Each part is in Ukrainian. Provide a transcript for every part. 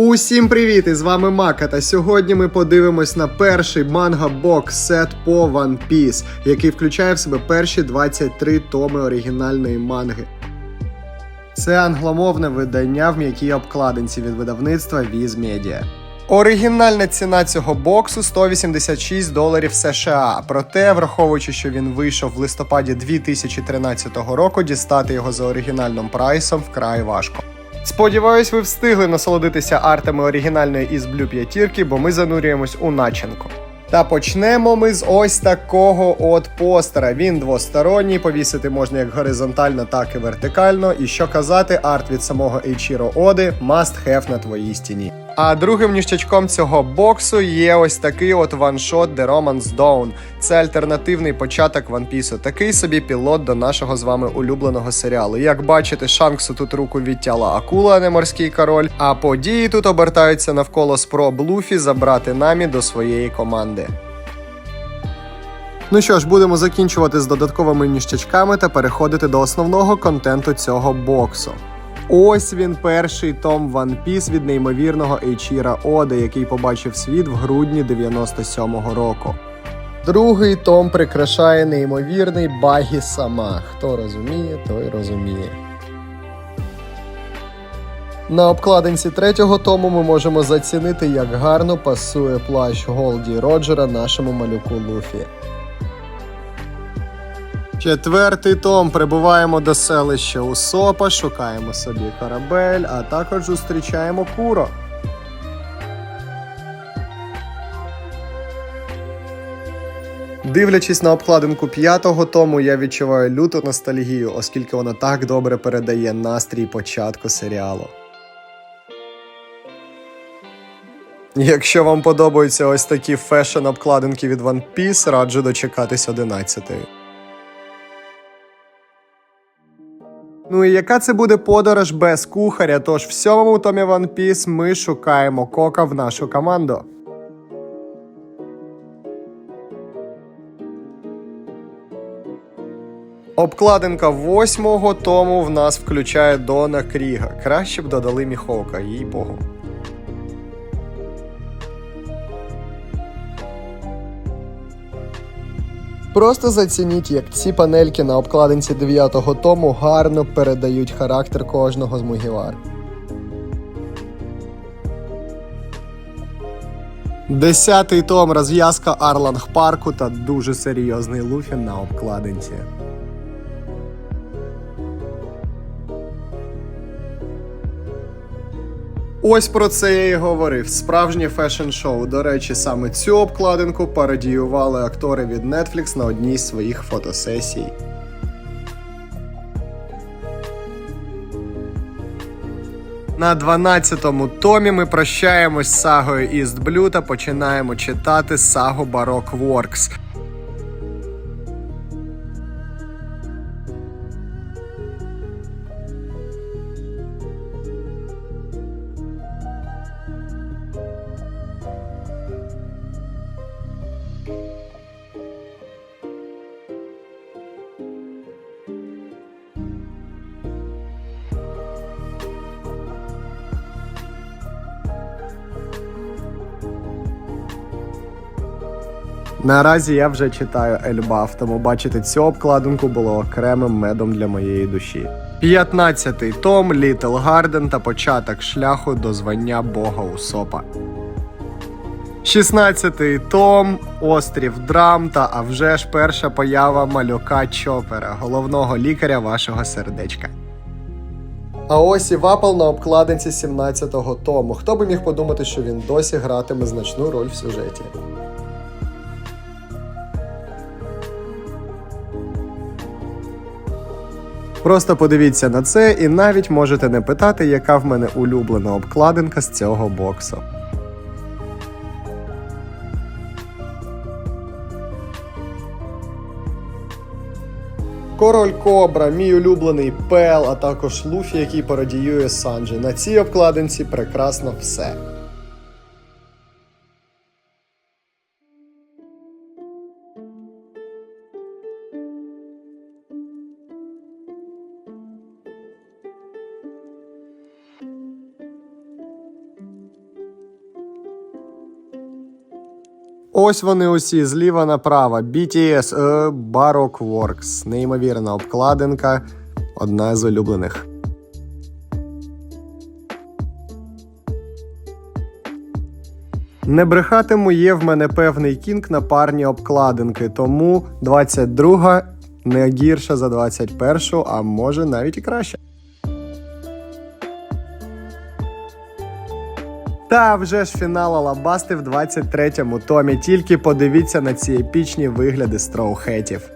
Усім привіт! І з вами Мака. Та сьогодні ми подивимось на перший манга бокс сет по One Piece, який включає в себе перші 23 томи оригінальної манги. Це англомовне видання в м'якій обкладинці від видавництва Viz Media. Оригінальна ціна цього боксу 186 доларів США. Проте, враховуючи, що він вийшов в листопаді 2013 року, дістати його за оригінальним прайсом вкрай важко. Сподіваюсь, ви встигли насолодитися артами оригінальної із Блю п'ятірки, бо ми занурюємось у начинку. Та почнемо ми з ось такого от постера. Він двосторонній, повісити можна як горизонтально, так і вертикально. І що казати, арт від самого Ейчіро Оди must have на твоїй стіні. А другим ніштячком цього боксу є ось такий от ваншот The Romance Dawn. Це альтернативний початок One Piece. Такий собі пілот до нашого з вами улюбленого серіалу. Як бачите, Шанксу тут руку відтяла акула, а не морський король. А події тут обертаються навколо спроб Луфі забрати намі до своєї команди. Ну що ж, будемо закінчувати з додатковими ніштячками та переходити до основного контенту цього боксу. Ось він перший том One Piece від неймовірного Ейчіра Оди, який побачив світ в грудні 97-го року. Другий том прикрашає неймовірний Багі Сама. Хто розуміє, той розуміє. На обкладинці третього тому ми можемо зацінити, як гарно пасує плащ Голді Роджера нашому малюку Луфі. Четвертий том прибуваємо до селища Усопа, шукаємо собі корабель, а також зустрічаємо Куро. Дивлячись на обкладинку п'ятого тому, я відчуваю люту ностальгію, оскільки вона так добре передає настрій початку серіалу. Якщо вам подобаються ось такі фешн-обкладинки від One Piece, раджу дочекатись 11-ї. Ну і яка це буде подорож без кухаря? Тож в сьомому томі One Piece ми шукаємо кока в нашу команду. Обкладинка восьмого тому в нас включає Дона Кріга. Краще б додали міховка, їй богу. Просто зацініть, як ці панельки на обкладинці 9-го тому гарно передають характер кожного з Мугівар. Десятий том розв'язка Арланг Парку та дуже серйозний Луфі на обкладинці. Ось про це я і говорив. Справжнє фешн-шоу. До речі, саме цю обкладинку пародіювали актори від Netflix на одній з своїх фотосесій. На 12-му томі ми прощаємось з сагою East Blue та починаємо читати сагу Baroque Works. Наразі я вже читаю Ельбаф, тому бачити цю обкладинку було окремим медом для моєї душі. 15-й том Літл Гарден та початок шляху до звання Бога Усопа. 16-й том Острів Драм та а вже ж перша поява малюка Чопера, головного лікаря вашого сердечка. А ось і Вапал на обкладинці 17-го тому. Хто би міг подумати, що він досі гратиме значну роль в сюжеті. Просто подивіться на це і навіть можете не питати, яка в мене улюблена обкладинка з цього боксу. Король Кобра, мій улюблений Пел, а також Луфі, який пародіює Санджі. На цій обкладинці прекрасно все. Ось вони усі зліва направо. BTS, е, Baroque Works. Неймовірна обкладинка. Одна з улюблених. Не брехатиму, є в мене певний кінг на парні обкладинки, тому 22 не гірша за 21, а може навіть і краще. Та вже ж фінал Алабасти в 23-му томі. Тільки подивіться на ці епічні вигляди строухетів.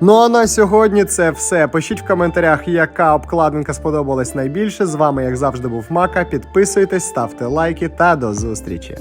Ну а на сьогодні це все. Пишіть в коментарях, яка обкладинка сподобалась найбільше. З вами, як завжди, був Мака. Підписуйтесь, ставте лайки та до зустрічі.